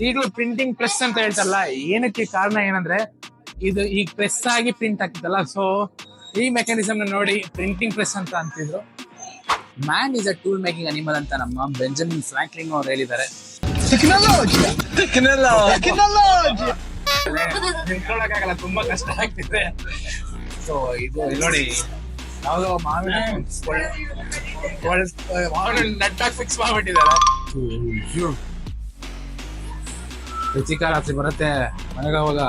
ಈಗಲೂ printing press ಅಂತ ಹೇಳ್ತಾರಲ್ಲ ಏನಕ್ಕೆ ಕಾರಣ ಏನಂದ್ರೆ ಇದು ಈಗ ಪ್ರೆಸ್ ಆಗಿ ಪ್ರಿಂಟ್ ಆಗ್ತಿತ್ತಲ್ಲ ಸೊ ಈ ಮೆಕ್ಯಾನಿಸಮ್ ನೋಡಿ ಪ್ರಿಂಟಿಂಗ್ ಪ್ರೆಸ್ ಅಂತ ಅಂತಿದ್ರು man is a tool making animal ಅಂತ ನಮ್ಮ ಬೆಂಜಮಿನ್ ಫ್ರಾಂಕ್ಲಿನ್ ಅವ್ರು ಹೇಳಿದ್ದಾರೆ ನಿಂತ್ಕೊಳ್ಳೋಕ್ಕಾಗಲ್ಲ ತುಂಬಾ ಕಷ್ಟ ಆಗ್ತಿದೆ ಸೊ ಇದು ಇಲ್ಲಿ ನೋಡಿ ಯಾವ್ದೋ ಮಾವಿನ ಮಾವಿನ ನಟ್ಟಾಗಿ ಫಿಕ್ಸ್ ಮಾಡ್ಬಿಟ್ಟಿದ್ದಾರೆ ರುಚಿಕ ರಾತ್ರಿ ಬರುತ್ತೆ. ಮನೆಗೆ ಹೋಗ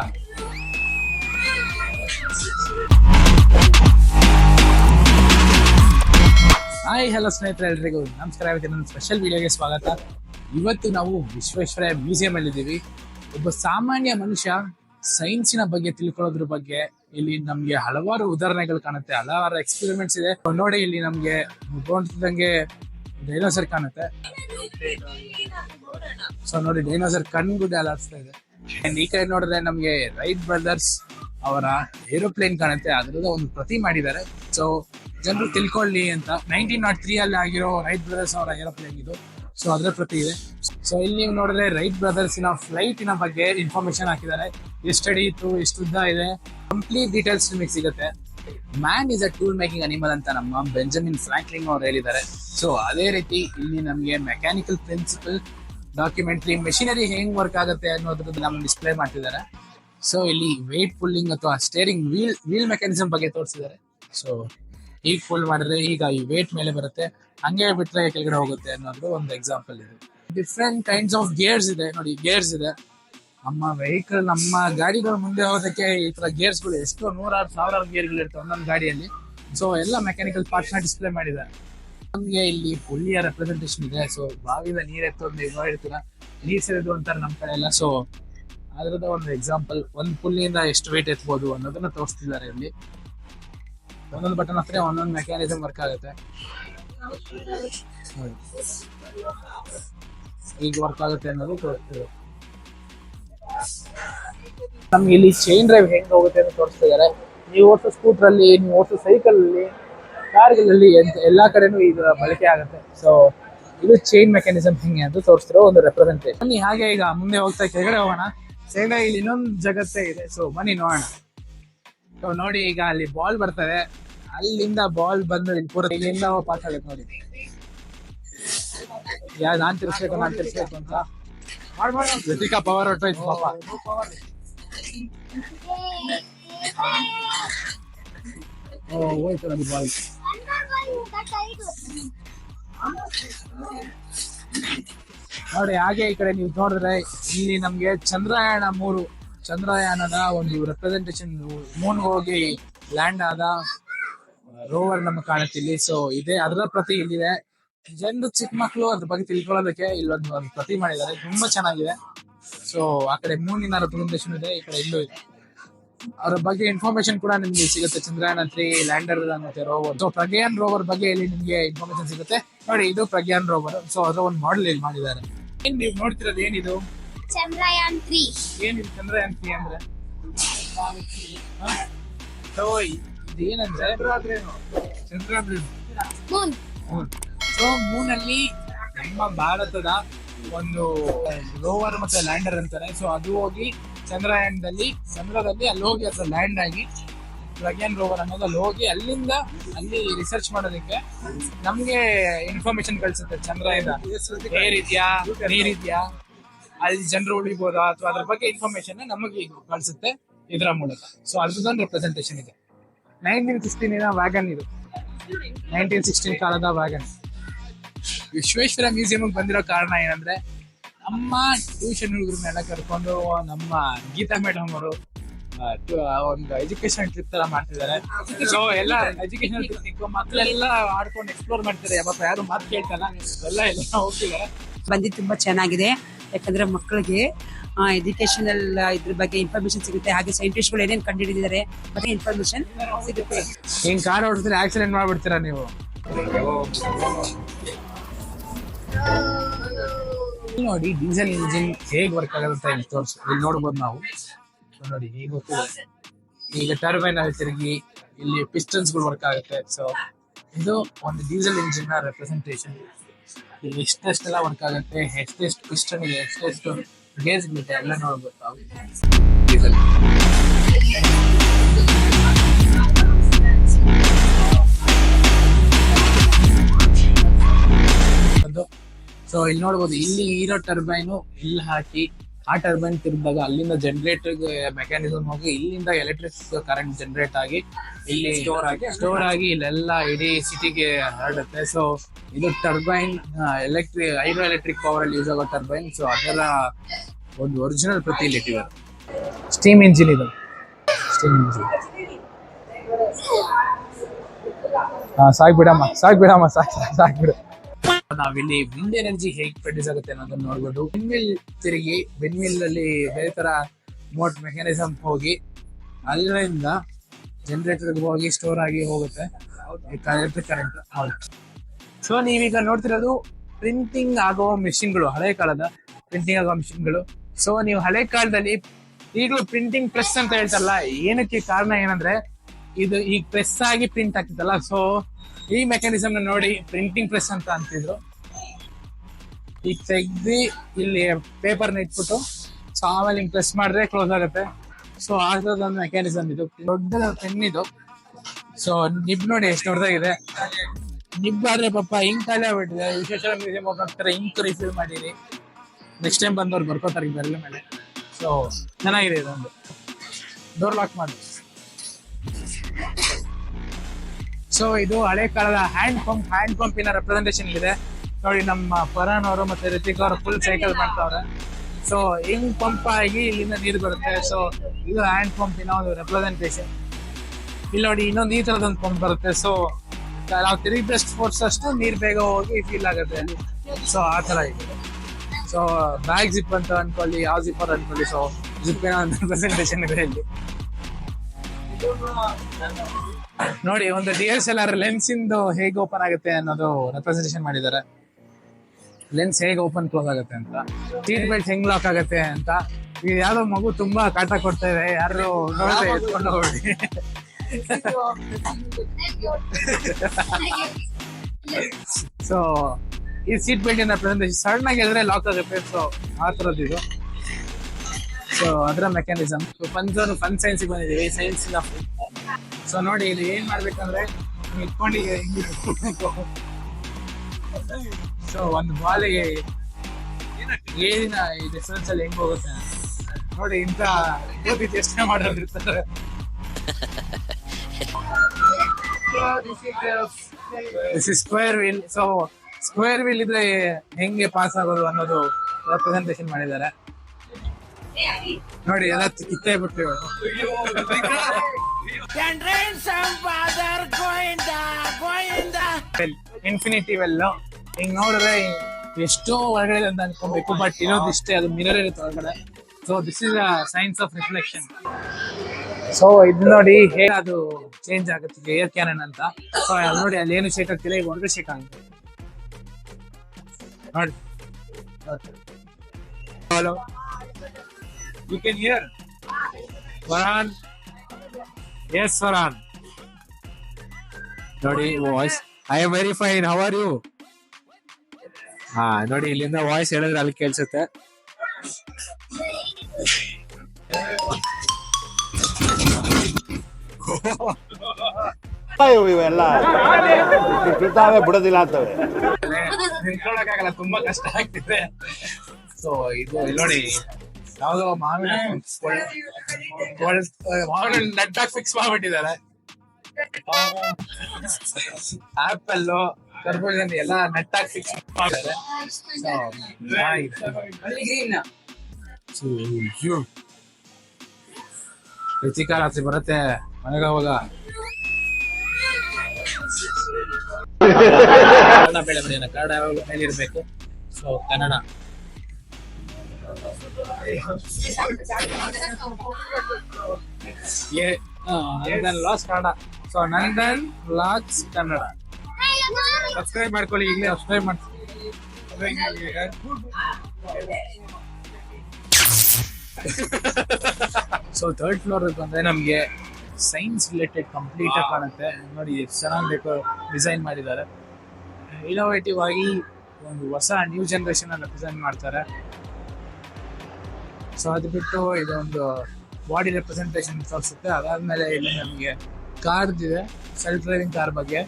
ಹಾಯ್ ಹಲೋ ಸ್ನೇಹಿತರೆ, ಎಲ್ರಿಗೂ ನಮಸ್ಕಾರ. ಇವತ್ತಿನ ನನ್ನ ಸ್ಪೆಷಲ್ ವಿಡಿಯೋಗೆ ಸ್ವಾಗತ. ಇವತ್ತು ನಾವು ವಿಶ್ವೇಶ್ವರಯ್ಯ ಮ್ಯೂಸಿಯಂ ಅಲ್ಲಿ ಇದ್ದೀವಿ ಒಬ್ಬ ಸಾಮಾನ್ಯ ಮನುಷ್ಯ ಸೈನ್ಸಿನ ಬಗ್ಗೆ ತಿಳ್ಕೊಳ್ಳೋದ್ರ ಬಗ್ಗೆ ಇಲ್ಲಿ ನಮ್ಗೆ ಹಲವಾರು ಉದಾಹರಣೆಗಳು ಕಾಣುತ್ತೆ, ಹಲವಾರು ಎಕ್ಸ್ಪೆರಿಮೆಂಟ್ಸ್ ಇದೆ. ನೋಡಿ, ಇಲ್ಲಿ ನಮ್ಗೆ ನೋಡ್ತಿದ್ದಂಗೆ ಡೈನೋಸರ್ ಕಾಣುತ್ತೆ. ಸೊ ನೋಡಿ, ಡೈನೋಸರ್ ಕಣ್ಗುಡ್ಡೆ ಅಲಾಡ್ಸ್ತಾ ಇದೆ. ಅಂಡ್ ಈ ಕಡೆ ನೋಡಿದ್ರೆ ನಮ್ಗೆ ರೈಟ್ ಬ್ರದರ್ಸ್ ಅವರ ಏರೋಪ್ಲೇನ್ ಕಾಣುತ್ತೆ. ಅದರದ ಒಂದು ಪ್ರತಿ ಮಾಡಿದ್ದಾರೆ. ಸೊ ಜನರು ತಿಳ್ಕೊಳ್ಳಿ ಅಂತ. ನೈನ್ಟೀನ್ ನಾಟ್ ತ್ರೀ ಅಲ್ಲಿ ಆಗಿರೋ ರೈಟ್ ಬ್ರದರ್ಸ್ ಅವರ ಏರೋಪ್ಲೇನ್ ಇದು. ಸೊ ಅದರ ಪ್ರತಿ ಇದೆ. ಸೊ ಇಲ್ಲಿ ನೀವು ನೋಡಿದ್ರೆ ರೈಟ್ ಬ್ರದರ್ಸ್ನ ಫ್ಲೈಟ್ನ ಬಗ್ಗೆ ಇನ್ಫಾರ್ಮೇಶನ್ ಹಾಕಿದ್ದಾರೆ. ಎಷ್ಟು ಅಡಿ ಇತ್ತು, ಎಷ್ಟು ಉದ್ದ ಇದೆ. ಕಂಪ್ಲೀಟ್ ಡೀಟೇಲ್ಸ್ ನಿಮಗೆ ಸಿಗುತ್ತೆ. Man is a tool making animal ಅಂತ ನಮ್ಮ ಬೆಂಜಮಿನ್ ಫ್ರಾಂಕ್ಲಿನ್ ಅವ್ರು ಹೇಳಿದ್ದಾರೆ. ಸೊ ಅದೇ ರೀತಿ ಇಲ್ಲಿ ನಮಗೆ ಮೆಕ್ಯಾನಿಕಲ್ ಪ್ರಿನ್ಸಿಪಲ್ ಡಾಕ್ಯುಮೆಂಟ್ರಿ ಮೆಷಿನರಿ ಹೆಂಗ್ ವರ್ಕ್ ಆಗುತ್ತೆ ಅನ್ನೋದ್ರದ್ದು ನಮ್ಮ ಡಿಸ್ಪ್ಲೇ ಮಾಡ್ತಿದ್ದಾರೆ. ಸೊ ಇಲ್ಲಿ ವೇಟ್ ಪುಲ್ಲಿಂಗ್ ಅಥವಾ ಸ್ಟೇರಿಂಗ್ ವೀಲ್ ವೀಲ್ ಮೆಕ್ಯಾನಿಸಮ್ ಬಗ್ಗೆ ತೋರಿಸಿದ್ದಾರೆ. ಸೊ ಈಗ ಫುಲ್ ಮಾಡಿದ್ರೆ ಈಗ ಈ ವೇಟ್ ಮೇಲೆ ಬರುತ್ತೆ. ಹಂಗೆ ಬಿಟ್ರೆ ಕೆಳಗಡೆ ಹೋಗುತ್ತೆ ಅನ್ನೋದು ಒಂದು ಎಕ್ಸಾಂಪಲ್ ಇದೆ. ಡಿಫ್ರೆಂಟ್ ಕೈಂಡ್ಸ್ ಆಫ್ ಗೇರ್ಸ್ ಇದೆ. ನೋಡಿ ಗೇರ್ಸ್ ಇದೆ. ನಮ್ಮ ವೆಹಿಕಲ್ ನಮ್ಮ ಗಾಡಿಗಳು ಮುಂದೆ ಹೋಗೋದಕ್ಕೆ ಈ ತರ ಗೇರ್ಸ್ಗಳು ಎಷ್ಟೋ ನೂರಾರು, ಸಾವಿರಾರು ಗೇರ್ಗಳು ಇರ್ತವೆ ಒಂದೊಂದು ಗಾಡಿಯಲ್ಲಿ. ಸೊ ಎಲ್ಲ ಮೆಕ್ಯಾನಿಕಲ್ ಪಾರ್ಟ್ಸ್ನ ಡಿಸ್ಪ್ಲೇ ಮಾಡಿದ್ದಾರೆ. ನಮಗೆ ಇಲ್ಲಿ ಪುಲ್ಲಿಯ ರೆಪ್ರೆಸೆಂಟೇಷನ್ ಇದೆ. ಸೊ ಬಾವಿಯಿಂದ ನೀರ್ ಎತ್ತೋ ನೀವು ನೋಡಿರ್ತೀರ ನೀರ್ ಸೇರಿದ್ರು ಅಂತಾರೆ ನಮ್ಮ ಕಡೆ ಎಲ್ಲ ಸೊ ಅದ್ರದ ಒಂದು ಎಕ್ಸಾಂಪಲ್ ಒಂದು ಪುಲ್ಲಿಯಿಂದ ಎಷ್ಟು ವೇಟ್ ಎತ್ಬೋದು ಅನ್ನೋದನ್ನ ತೋರಿಸ್ತಿದ್ದಾರೆ ಇಲ್ಲಿ. ಒಂದೊಂದು ಬಟನ್ ಹತ್ರ ಒಂದೊಂದು ಮೆಕ್ಯಾನಿಸಮ್ ವರ್ಕ್ ಆಗುತ್ತೆ. ಈಗ ವರ್ಕ್ ಆಗುತ್ತೆ ಅನ್ನೋದು ತೋರಿಸ್ತಿದೆ. ನಮ್ಗೆ ಇಲ್ಲಿ ಚೈನ್ ಡ್ರೈವ್ ಹೆಂಗೆ ಹೋಗುತ್ತೆ ಅಂತ ತೋರಿಸ್ತಿದ್ದಾರೆ ನೀವು ಓಡಿಸೋ ಸ್ಕೂಟರ್ ಅಲ್ಲಿ, ನೀವು ಓಡಿಸೋ ಸೈಕಲಲ್ಲಿ ಕಾರ್ಗಳಲ್ಲಿ ಎಲ್ಲ ಕಡೆನೂ ಇದು ಬಳಕೆ ಆಗುತ್ತೆ. ಸೊ ಇದು ಚೈನ್ ಮೆಕ್ಯಾನಿಸಮ್ ಹೆಂಗೆ ಅಂತ ತೋರಿಸ್ತಿರೋ ಒಂದು ರೆಪ್ರೆಸೆಂಟೇಷನ್ ಬನ್ನಿ, ಹಾಗೆ ಈಗ ಮುಂದೆ ಹೋಗ್ತಾ ಕೆಳಗಡೆ ಹೋಗೋಣ. ಸೈಡ್ ಇಲ್ಲಿ ಇನ್ನೊಂದು ಜಗತ್ತೇ ಇದೆ. ಸೊ ಬನ್ನಿ, ನೋಡೋಣ. ಸೊ ನೋಡಿ, ಈಗ ಅಲ್ಲಿ ಬಾಲ್ ಬರ್ತದೆ. ಅಲ್ಲಿಂದ ಬಾಲ್ ಬಂದು ಇಲ್ಲಿ ಪೂರ ಇಲ್ಲಿಂದ ಪಾಸ್ ಆಗುತ್ತೆ ನೋಡಿ. ಯಾ, ನಾನ್ ತಿರ್ಸ್ಬೇಕು ನಾನ್ ತಿರ್ಸ್ಬೇಕು ಅಂತ. ಋತಿಕಾ ಪವರ್ ಹೊಟ್ಟೋಯ್ತು ಪಾಪ. ಹೋಯ್ತು ಬಾಲ್ ನೋಡಿ, ಹಾಗೆ ಈ ಕಡೆ ನೀವು ನೋಡಿದ್ರೆ ಇಲ್ಲಿ ನಮ್ಗೆ ಚಂದ್ರಯಾನ ಮೂರು. ಚಂದ್ರಯಾನದ ಒಂದು ರೆಪ್ರೆಸೆಂಟೇಷನ್ ಮೂನ್ ಹೋಗಿ ಲ್ಯಾಂಡ್ ಆದ ರೋವರ್ ನಮ್ಗೆ ಕಾಣುತ್ತೆ ಇಲ್ಲಿ ಸೊ ಇದೆ, ಅದರ ಪ್ರತಿ ಇಲ್ಲಿದೆ. ಜನರು ಚಿಕ್ಕ ಮಕ್ಕಳು ಅದ್ರ ಬಗ್ಗೆ ತಿಳ್ಕೊಳ್ಳೋದಕ್ಕೆ ಇಲ್ಲೊಂದು ಪ್ರತಿ ಮಾಡಿದ್ದಾರೆ. ತುಂಬಾ ಚೆನ್ನಾಗಿದೆ. ಸೊ ಆ ಕಡೆ ಮೂನಿನ ರೆಪ್ರೆಸೆಂಟೇಷನ್ ಇದೆ ಈ ಕಡೆ ಇಲ್ಲೂ ಇದೆ. ಅವರ ಬಗ್ಗೆ ಇನ್ಫಾರ್ಮೇಶನ್ ಕೂಡ ನಿಮ್ಗೆ ಸಿಗುತ್ತೆ ಚಂದ್ರಯಾನ ತ್ರೀ ಲ್ಯಾಂಡರ್ ಮತ್ತೆ ರೋವರ್ ಸೊ ಪ್ರಗ್ಯಾನ್ ರೋವರ್ ಬಗ್ಗೆ ಇಲ್ಲಿ ನಿಮಗೆ ಇನ್ಫಾರ್ಮೇಶನ್ ಸಿಗುತ್ತೆ. ನೋಡಿ ಇದು ಪ್ರಗ್ಯಾನ್ ರೋವರ್ ಸೊ ಅದರ ಒಂದು ಮಾಡೆಲ್ ಇಲ್ಲಿ ಮಾಡಿದ್ದಾರೆ. ಏನ್ ನೀವು ನೋಡ್ತಿರೋದು ಏನಿದು? ಚಂದ್ರಯಾನ್ ತ್ರೀ ಏನಿದು ಚಂದ್ರಯಾನ್ ತ್ರೀ ಅಂದ್ರೆ? ಸೊ ಇದೇನಂದ್ರೆ? ಮೂನ್ ಸೊ ಮೂನ್ ಅಲ್ಲಿ ನಮ್ಮ ಭಾರತದ ಒಂದು ರೋವರ್ ಮತ್ತೆ ಲ್ಯಾಂಡರ್ ಅಂತಾರೆ. ಸೊ ಅದು ಹೋಗಿ ಚಂದ್ರಯಾನದಲ್ಲಿ, ಚಂದ್ರದಲ್ಲಿ ಅಲ್ಲಿ ಹೋಗಿ ಅದು ಲ್ಯಾಂಡ್ ಆಗಿ, ಪ್ರಗ್ಯಾನ್ ರೋವರ್ ಅನ್ನೋದು ಅಲ್ಲಿ ಹೋಗಿ ಅಲ್ಲಿಂದ ಅಲ್ಲಿ ರಿಸರ್ಚ್ ಮಾಡೋದಕ್ಕೆ ನಮ್ಗೆ ಇನ್ಫಾರ್ಮೇಶನ್ ಕಳಿಸುತ್ತೆ. ಚಂದ್ರಯಾನ ಏರ್ ಇದೆಯಾ ಈ ಇದೆಯಾ, ಅಲ್ಲಿ ಜನರು ಉಳಿಬೋದಾ ಅಥವಾ ಅದ್ರ ಬಗ್ಗೆ ಇನ್ಫಾರ್ಮೇಶನ್ ನಮಗೆ ಕಳ್ಸುತ್ತೆ ಇದರ ಮೂಲಕ. ಸೊ ಅದ್ರದ್ದೊಂದು ರೆಪ್ರೆಸೆಂಟೇಷನ್ ಇದೆ. ನೈನ್ಟೀನ್ ಸಿಕ್ಸ್ಟೀನಿನ ವ್ಯಾಗನ್ ಇದು. ನೈನ್ಟೀನ್ ಸಿಕ್ಸ್ಟೀನ್ ಕಾಲದ ವ್ಯಾಗನ್ ವಿಶ್ವೇಶ್ವರ ಮ್ಯೂಸಿಯಂಗೆ ಬಂದಿರೋ ಕಾರಣ ಏನಂದ್ರೆ ನಮ್ಮ ಟ್ಯೂಷನ್ ಹುಡುಗರನ್ನೆಲ್ಲ ಕರ್ಕೊಂಡು ನಮ್ಮ ಗೀತಾ ಮೇಡಮ್ ಅವರು ಒಂದು ಎಜುಕೇಶನ್ ಟ್ರಿಪ್ ತರ ಮಾಡ್ತಿದ್ದಾರೆ. ಸೊ ಎಲ್ಲ ಎಜುಕೇಶನ್ ಟ್ರಿಪ್ ಮಕ್ಕಳೆಲ್ಲ ಆಡ್ಕೊಂಡು ಎಕ್ಸ್ಪ್ಲೋರ್ ಮಾಡ್ತಾರೆ ಪಾಪ ಯಾರು ಮಾತು ಕೇಳ್ತಲ್ಲ ಎಲ್ಲ ಎಲ್ಲ ಹೋಗ್ತಿದ್ದಾರೆ. ಬಂದಿದ್ದು ತುಂಬಾ ಚೆನ್ನಾಗಿದೆ. ಯಾಕಂದ್ರೆ ಮಕ್ಕಳಿಗೆ ಎಜುಕೇಶನಲ್ ಇದ್ರ ಬಗ್ಗೆ ಇನ್ಫಾರ್ಮೇಶನ್ ಸಿಗುತ್ತೆ. ಹಾಗೆ ಸೈಂಟಿಸ್ಟ್ಗಳು ಏನೇನು ಕಂಡುಹಿಡಿದಿದ್ದಾರೆ ಮತ್ತೆ ಇನ್ಫಾರ್ಮೇಶನ್ ಸಿಗುತ್ತೆ. ಹಿಂಗ್ ಕಾರ್ ಓಡಿಸಿದ್ರೆ ಆಕ್ಸಿಡೆಂಟ್ ಮಾಡ್ಬಿಡ್ತೀರಾ ನೀವು? ನೋಡಿ ಡೀಸೆಲ್ ಇಂಜಿನ್ ಹೇಗ್ ವರ್ಕ್ ಆಗುತ್ತೆ ತೋರಿಸ್. ಇಲ್ಲಿ ನೋಡ್ಬೋದು ನಾವು. ನೋಡಿ, ಈಗ ಈಗ ಟರ್ಬೈನ್ ಅಲ್ಲಿ ತಿರುಗಿ ಇಲ್ಲಿ ಪಿಸ್ಟನ್ಸ್ಗಳು ವರ್ಕ್ ಆಗುತ್ತೆ. ಸೊ ಇದು ಒಂದು ಡೀಸೆಲ್ ಇಂಜಿನ್ನ ರೆಪ್ರೆಸೆಂಟೇಷನ್ ಇಲ್ಲಿ ಎಷ್ಟೆಷ್ಟೆಲ್ಲ ವರ್ಕ್ ಆಗುತ್ತೆ. ಎಷ್ಟೆಷ್ಟು ಪಿಸ್ಟನ್ ಇದೆ ಎಷ್ಟೆಷ್ಟು ಗೇಜ್ ಇದೆ ಎಲ್ಲ ನೋಡ್ಬೋದು ನಾವು. ಡೀಸೆಲ್ ಸೊ ಇಲ್ಲಿ ನೋಡ್ಬೋದು ಇಲ್ಲಿ ಇರೋ ಟರ್ಬೈನು ಇಲ್ಲಿ ಹಾಕಿ ಆ ಟರ್ಬೈನ್ ತಿರುಗಿದಾಗ ಅಲ್ಲಿಂದ ಜನರೇಟರ್ ಮೆಕ್ಯಾನಿಸಮ್ ಹೋಗಿ ಇಲ್ಲಿಂದ ಎಲೆಕ್ಟ್ರಿಕ್ ಕರೆಂಟ್ ಜನರೇಟ್ ಆಗಿ ಇಲ್ಲಿ ಸ್ಟೋರ್ ಆಗಿ ಸ್ಟೋರ್ ಆಗಿ ಇಲ್ಲೆಲ್ಲ ಇಡೀ ಸಿಟಿಗೆ ಹರಡುತ್ತೆ. ಸೊ ಇದು turbine electric hydro electric power ಅಲ್ಲಿ ಯೂಸ್ ಆಗೋ ಟರ್ಬೈನ್ ಸೊ ಅದೆಲ್ಲ ಒಂದು ಒರಿಜಿನಲ್ ಪ್ರತಿ ಇಟ್ಟಿದ್ದಾರೆ. ಸ್ಟೀಮ್ ಇಂಜಿನ್ ಇದು. ಸ್ಟೀಮ್ ಇಂಜಿನ್ ಹಾ ಸಾಕ್ ಬಿಡಮ್ಮ ಸಾಕ್ ಬಿಡಮ್ಮ ಸಾಕ್ ಸಾಕ್ ಬಿಡು ನಾವಿಲ್ಲಿ ವಿಂಡ್ ಎನರ್ಜಿ ಹೇಗೆ ಪ್ರೊಡ್ಯೂಸ್ ಆಗುತ್ತೆ ಅನ್ನೋದನ್ನ ನೋಡ್ಬೋದು. ವಿನ್ಮಿಲ್ ತಿರುಗಿ ವಿನ್ಮಿಲ್ ಅಲ್ಲಿ ಬೇರೆ ತರ ಮೋಟ್ ಮೆಕ್ಯಾನಿಸಮ್ ಹೋಗಿ, ಅಲ್ಲಿಂದ ಜನರೇಟರ್ ಹೋಗಿ ಸ್ಟೋರ್ ಆಗಿ ಹೋಗುತ್ತೆ. ಕರೆಂಟ್ ಸೊ ನೀವೀಗ ನೋಡ್ತಿರೋದು ಪ್ರಿಂಟಿಂಗ್ ಆಗೋ ಮಿಷಿನ್ಗಳು ಹಳೆ ಕಾಲದ ಪ್ರಿಂಟಿಂಗ್ ಆಗೋ ಮಿಷಿನ್ಗಳು ಸೊ ನೀವು ಹಳೆ ಕಾಲದಲ್ಲಿ ಈಗಲೂ ಪ್ರಿಂಟಿಂಗ್ ಪ್ರೆಸ್ ಅಂತ ಹೇಳ್ತಾರಲ್ಲ, ಏನಕ್ಕೆ ಕಾರಣ ಏನಂದ್ರೆ ಇದು ಈ ಪ್ರೆಸ್ ಆಗಿ ಪ್ರಿಂಟ್ ಆಗ್ತಿತ್ತಲ್ಲ ಸೊ ಈ ಮೆಕ್ಯಾನಿಸಮ್ ನೋಡಿ ಪ್ರಿಂಟಿಂಗ್ ಪ್ರೆಸ್ ಅಂತ ಅಂತಿದ್ರು. ಈಗ ತೆಗ್ದು ಇಲ್ಲಿ ಪೇಪರ್ನ ಇಟ್ಬಿಟ್ಟು ಸೊ ಆಮೇಲೆ ಹಿಂಗೆ ಪ್ರೆಸ್ ಮಾಡಿದ್ರೆ ಕ್ಲೋಸ್ ಆಗುತ್ತೆ. ಸೊ ಒಂದು ಮೆಕ್ಯಾನಿಸಮ್ ಇದು. ದೊಡ್ಡ ಪೆನ್ ಇದು. ಸೊ ನಿಬ್ ನೋಡಿ ಎಷ್ಟು ದೊಡ್ಡದಾಗಿದೆ. ನಿಬ್ ಆದ್ರೆ ಪಾಪ ಇಂಕ್ ಖಾಲಿ ಆಗ್ಬಿಟ್ಟಿದೆ ವಿಶೇಷ ಮ್ಯೂಸಿಯಂ ಹೋಗ್ತಾರೆ ಇಂಕ್ ರಿಫಿಲ್ ಮಾಡಿರಿ. ನೆಕ್ಸ್ಟ್ ಟೈಮ್ ಬಂದವ್ರು ಬರ್ಕೋತಾರೆ ಬರಲಿ ಮೇಲೆ. ಸೊ ಚೆನ್ನಾಗಿದೆ ಇದೊಂದು. ಡೋರ್ ಲಾಕ್ ಮಾಡಿ. ಸೊ ಇದು ಹಳೆ ಕಾಲದ ಹ್ಯಾಂಡ್ ಪಂಪ್ ಹ್ಯಾಂಡ್ ಪಂಪಿನ ರೆಪ್ರೆಸೆಂಟೇಷನ್ ಇದೆ ನೋಡಿ ನಮ್ಮ ಪರಾನ್ ಅವರು ಮತ್ತೆ ರಿತಿಕ್ ಅವರು ಫುಲ್ ಸೈಕಲ್ ಮಾಡ್ತಾವ್ರೆ. ಸೊ ಹಿಂಗ್ ಪಂಪ್ ಆಗಿ ಇಲ್ಲಿಂದ ನೀರು ಬರುತ್ತೆ. ಸೊ ಇದು ಹ್ಯಾಂಡ್ ಪಂಪಿನ ಒಂದು ರೆಪ್ರೆಸೆಂಟೇಷನ್ ಇಲ್ಲಿ ನೋಡಿ ಇನ್ನೊಂದು ಈ ತರದೊಂದು ಪಂಪ್ ಬರುತ್ತೆ. ಸೊ ನಾವು ತಿರುಗಿದಷ್ಟು ಫೋರ್ಸ್ ಅಷ್ಟು ನೀರು ಬೇಗ ಹೋಗಿ ಫೀಲ್ ಆಗುತ್ತೆ. ಅಲ್ಲಿ ಸೊ ಆ ತರ ಇದೆ. ಸೊ ಬ್ಯಾಗ್ ಜಿಪ್ ಅಂತ ಅನ್ಕೊಳ್ಳಿ ಯಾವ ಅಂತ ಅನ್ಕೊಳ್ಳಿ. ಸೊ ಜಿಪ್ಪಿನ ಒಂದು ರೆಪ್ರೆಸೆಂಟೇಷನ್ ಇದೆ ಇಲ್ಲಿ. ನೋಡಿ, ಒಂದು D S L R lens ಇಂದ ಹೇಗೆ ಓಪನ್ ಆಗುತ್ತೆ ಅನ್ನೋದು ರೆಪ್ರೆಸೆಂಟೇಷನ್ ಮಾಡಿದ್ದಾರೆ. ಲೆನ್ಸ್ ಹೇಗೆ ಓಪನ್ ಕ್ಲೋಸ್ ಆಗುತ್ತೆ ಅಂತ. ಸೀಟ್ ಬೆಲ್ಟ್ ಹೆಂಗ್ ಲಾಕ್ ಆಗುತ್ತೆ ಅಂತ. ಈಗ ಯಾವ್ದೋ ಮಗು ತುಂಬಾ ಕಾಟ ಕೊಡ್ತಾ ಇದೆ. ಯಾರು ನೋಡಿದ್ರೆ ಎತ್ಕೊಂಡು ಹೋಗಿ ಸೊ ಈ ಸೀಟ್ ಬೆಲ್ಟ್ ಸಡನ್ ಆಗಿ ಎದ್ರೆ ಲಾಕ್ ಆಗುತ್ತೆ. ಸೊ ಆ ತರದ್ದು ಇದು. ಸೊ ಅದರ ಮೆಕ್ಯಾನಿಸಮ್ ಪಂಚರ್ ಫನ್ ಸೈನ್ಸ್ ಬಂದಿದ್ದೀವಿ ಸೈನ್ಸ್ ಸೊ ನೋಡಿ, ಇಲ್ಲಿ ಏನ್ ಮಾಡ್ಬೇಕಂದ್ರೆ ಇಟ್ಕೊಂಡು ಸೊ ಒಂದು ಬಾಲಿಗೆ ಏನಿನ ಈ ಡಿಫ್ರೆನ್ಸ್ ಅಲ್ಲಿ ಹೆಂಗ್ ಹೋಗುತ್ತೆ? ನೋಡಿ ಇಂತ ಚೇಷ್ಟೆ ಮಾಡೋರು ಇರ್ತಾರೆ. Square wheel so square wheel ಇದ್ರೆ ಹೆಂಗೆ ಪಾಸ್ ಆಗೋದು ಅನ್ನೋದು ರೆಪ್ರೆಸೆಂಟೇಷನ್ ಮಾಡಿದ್ದಾರೆ. ನೋಡಿ ಎಲ್ಲ ಕಿತ್ತೇ ಬಿಟ್ಟು ಇನ್ಫಿನಿಟಿ ವೆಲ್ ಹಿಂಗ್ ನೋಡಿದ್ರೆ ಎಷ್ಟೋ ಒಳಗಡೆ ಅಂತ ಅನ್ಕೊಬೇಕು ಬಟ್ ಇರೋದು ಇಷ್ಟೇ, ಅದು ಮಿರರ್ ಇರುತ್ತೆ ಒಳಗಡೆ. So this is science of reflection so ಇದು ನೋಡಿ ಹೇಗೆ ಅದು ಚೇಂಜ್ ಆಗುತ್ತೆ ಏರ್ ಕ್ಯಾನನ್ ಅಂತ. ಸೊ ನೋಡಿ, ಅಲ್ಲಿ ಏನು ಶೇಕ್ ಆಗ್ತಿಲ್ಲ ಈಗ ಒಳಗಡೆ ಶೇಕ್ ಆಗುತ್ತೆ ನೋಡಿ. Hello you can hear. Varan yes Varan ನೋಡಿ voice I am very fine how are you ಹಾ ನೋಡಿ ಇಲ್ಲಿಂದ ವಾಯ್ಸ್ ಹೇಳಿದ್ರೆ ಅಲ್ಲಿ ಕೇಳಿಸುತ್ತೆ. ಇವು ಇವೆಲ್ಲ. ಬಿಡ್ತಾವೆ ಬಿಡೋದಿಲ್ಲ ಅಂತವೆ. ನಿಂತ್ಕೊಳ್ಳೋಕ್ಕಾಗಲ್ಲ ತುಂಬಾ ಕಷ್ಟ ಆಗ್ತಿದೆ. ಸೊ ಇದು ನೋಡಿ ಯಾವ್ದೋ ಮಾವಿನ ಮಾವಿನ ನೆಟ್ಟಾಗಿ ಫಿಕ್ಸ್ ಮಾಡ್ಬಿಟ್ಟಿದ್ದಾರೆ. ಆಪಲ್ ಕರ್ಬೂಜ ಎಲ್ಲ ನೆಟ್ಟಾಗಿ ಫಿಕ್ಸ್ ಮಾಡಿದ್ದಾರೆ ರಿತಿಕಾ ರಾತ್ರಿ ಬರುತ್ತೆ. ಮನೆಗೆ ಹೋಗ ಕನ್ನಡ ಬೆಳೆ ಬೆಳೆಯೋಣ ಕನ್ನಡ ಯಾವಾಗಲೂ ಮೇಲಿರ್ಬೇಕು ಸೊ ಕನ್ನಡ. ಲಾಸ್ ಕನ್ನಡ. ಸೊ ನಂದನ್ ಲಾಕ್ಸ್ ಕನ್ನಡ. ಸಬ್ಸ್ಕ್ರೈಬ್ ಮಾಡ್ಕೊಳ್ಳಿ ಈಗಲೇ ಸಬ್ಸ್ಕ್ರೈಬ್ ಮಾಡಿ ಸೊ ಥರ್ಡ್ ಫ್ಲೋರ್ ಬಂದ್ರೆ ನಮಗೆ ಸೈನ್ಸ್ ರಿಲೇಟೆಡ್ ಕಂಪ್ಲೀಟ್ ಕಾಣುತ್ತೆ. ನೋಡಿ, ಎಷ್ಟು ಚೆನ್ನಾಗಿ ಬೇಕು ಡಿಸೈನ್ ಮಾಡಿದ್ದಾರೆ. ಇನೋವೇಟಿವ್ ಆಗಿ ಒಂದು ಹೊಸ ನ್ಯೂ ಜನರೇಷನ್ ರೆಪ್ರೆಸೆಂಟ್ ಮಾಡ್ತಾರೆ. ಸೊ ಅದು ಬಿಟ್ಟು ಇದೊಂದು ಬಾಡಿ ರೆಪ್ರೆಸೆಂಟೇಷನ್ ತೋರಿಸುತ್ತೆ. ಅದಾದ್ಮೇಲೆ ಇಲ್ಲಿ ನಮಗೆ ಕಾರ್ದಿದೆ ಸೆಲ್ಫ್ ಡ್ರೈವಿಂಗ್ ಕಾರ್ ಬಗ್ಗೆ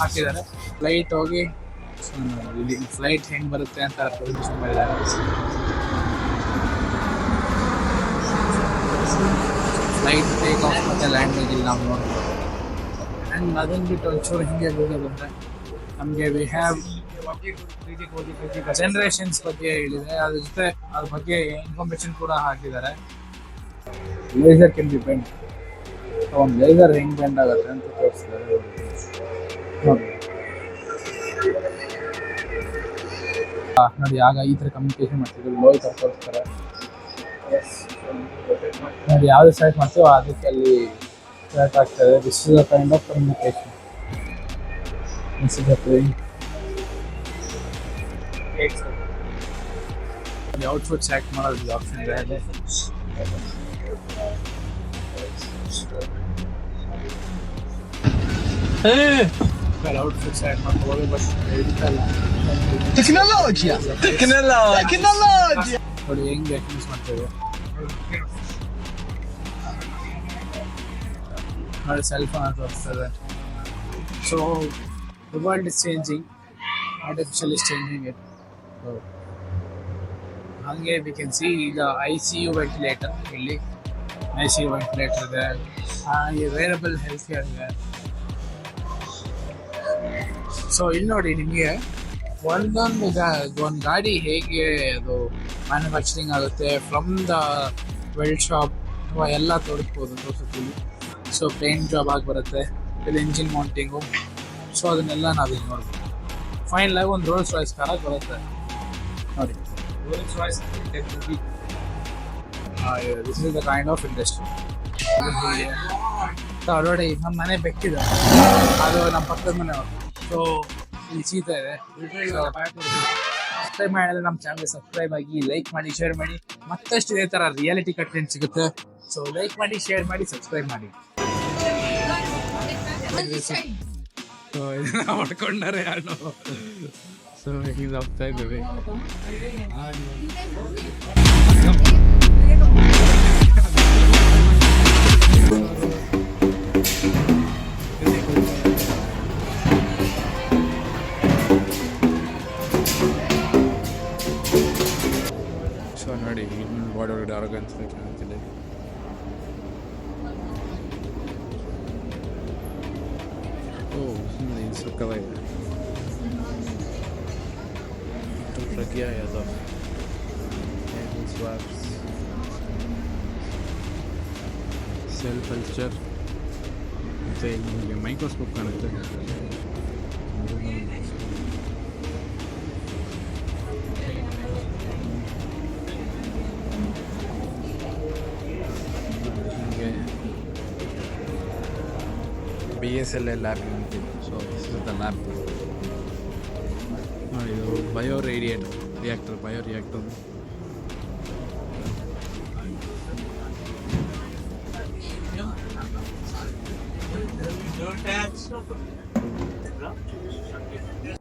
ಹಾಕಿದ್ದಾರೆ. ಫ್ಲೈಟ್ ಹೋಗಿ ಇಲ್ಲಿ ಫ್ಲೈಟ್ ಹೆಂಗ್ ಬರುತ್ತೆ ಅಂತ ಪ್ರೊಡ್ಯೂಸ್ ಮಾಡಿದ್ದಾರೆ. ಫ್ಲೈಟ್ ಟೇಕ್ ಆಫ್ ಮತ್ತೆ ಲ್ಯಾಂಡಿಂಗ್ ಇಲ್ಲಿ ನಾವು ನೋಡ್ಬೋದು. ಆ್ಯಂಡ್ ಅದನ್ನ ಬಿಟ್ಟು ಒಂಚೂರು ಹಿಂಗೆ ಹೋಗೋದಂದ್ರೆ ನಮಗೆ ವಿ ಹ್ಯಾವ್ ಜನರೇಷನ್ಸ್ ಬಗ್ಗೆ ಹೇಳಿದೆ ಅದ್ರ ಜೊತೆ ಅದ್ರ ಬಗ್ಗೆ ಇನ್ಫಾರ್ಮೇಶನ್ ಕೂಡ ಹಾಕಿದ್ದಾರೆ. ಲೇಸರ್ ಕೆನ್ ಬಿ ಬೆಂಡ್ ಒಂದು ಲೇಸರ್ ಹೆಂಗ್ ಬೆಂಡ್ ಆಗುತ್ತೆ ಅಂತ ತೋರಿಸ್ತಾರೆ ನೋಡಿ. ಆಗ ಈ ಥರ ಕಮ್ಯುನಿಕೇಶನ್ ಮಾಡ್ತಿದ್ರು. ಲೋ ಥರ ತೋರಿಸ್ತಾರೆ. ನೋಡಿ, ಯಾವ್ದು ಸೆಲೆಕ್ಟ್ ಮಾಡ್ತೀವೋ ಅದಕ್ಕೆ ಅಲ್ಲಿ ಸೆಲೆಕ್ಟ್ ಆಗ್ತದೆ. This is kind of communication this is a outfit select ಮಾಡೋದು ಆಪ್ಷನ್ ಇದೆ ಔಟ್ಫಿಟ್ ಸೆಲೆಕ್ಟ್ ಮಾಡ್ಕೋಬೋದು ಬಟ್ ಹಿಡಿತಲ್ಲ Tecnologia! Tecnologia! ನೋಡಿ ಹೆಂಗೆ ಯೂಸ್ ಮಾಡ್ತೇವೆ ನೋಡಿ ಸೆಲ್ ಫೋನ್ ಅಂತ ತೋರಿಸ್ತದೆ so the world is changing artificial is changing it ಹಾಗೆ ವಿ ಕ್ಯಾನ್ ಸಿ ಈಗ ಐ ಸಿ ಯು ವೆಂಟಿಲೇಟರ್ ಇಲ್ಲಿ. ಐ ಸಿ ಯು ವೆಂಟಿಲೇಟರ್ ಇದೆ. ಹಾಗೆ ವೇರಬಲ್ ಹೆಲ್ತ್ ಕೇರ್ ಇದೆ. ಸೊ ಇಲ್ಲಿ ನೋಡಿ ನಿಮಗೆ ಒಂದೊಂದು ಒಂದು ಗಾಡಿ ಹೇಗೆ ಅದು ಮ್ಯಾನುಫ್ಯಾಕ್ಚರಿಂಗ್ ಆಗುತ್ತೆ ಫ್ರಮ್ ದ ವೆಲ್ಡ್ ಶಾಪ್ ಅಥವಾ ಎಲ್ಲ ತೋರಿಸ್ಬೋದು ತೋರಿಸ್ತೀವಿ ಸೊ ಪೇಂಟ್ ಜಾಬ್ ಆಗಿ ಬರುತ್ತೆ ಇಲ್ಲಿ ಇಂಜಿನ್ ಮೌಂಟಿಂಗು ಸೊ ಅದನ್ನೆಲ್ಲ ನಾವಿಲ್ಲಿ ನೋಡ್ಬೋದು. ಫೈನಲ್ ಆಗಿ ಒಂದು ರೋಲ್ಸ್ ರಾಯ್ಸ್ ಕಾರಾಗಿ ಬರುತ್ತೆ. ನೋಡಿ Rolls Royce this is the kind of industry ನೋಡಿ ನಮ್ಮ ಮನೆ ಬೆಕ್ಕಿದೆ ಅದು ನಮ್ಮ ಪಕ್ಕದ ಮನೆ ಸೊ ಇಲ್ಲಿ ಶೀತ ಇದೆ ಸಬ್ಸ್ಕ್ರೈಬ್ ಮಾಡಿದ್ರೆ ನಮ್ಮ ಚಾನಲ್ ಸಬ್ಸ್ಕ್ರೈಬ್ ಆಗಿ ಲೈಕ್ ಮಾಡಿ ಶೇರ್ ಮಾಡಿ ಮತ್ತಷ್ಟು ಇದೇ ತರ ರಿಯಾಲಿಟಿ ಕಂಟೆಂಟ್ ಸಿಗುತ್ತೆ ಸೊ ಲೈಕ್ ಮಾಡಿ ಶೇರ್ ಮಾಡಿ ಸಬ್ಸ್ಕ್ರೈಬ್ ಮಾಡಿ ಸೊ ಇದನ್ನ ಹೊಡ್ಕೊಂಡಾರೆ ಯಾರು ಸೊ ಹಿಂಗೆ ಹೋಗ್ತಾ ಇದ್ದೀವಿ ಸೊ ಸ್ವಾಪ್ಸ್ ಸೆಲ್ ಕಲ್ಚರ್ ಮತ್ತು ನಿಮಗೆ ಮೈಕ್ರೋಸ್ಕೋಪ್ ಕಾಣುತ್ತೆ ನಿಮಗೆ B S L A lab ಅಂತಿದೆ so this is the lab ನೋಡಿ ಇದು bio radiate reactor bio reactor ラッキーの主食系なんですね。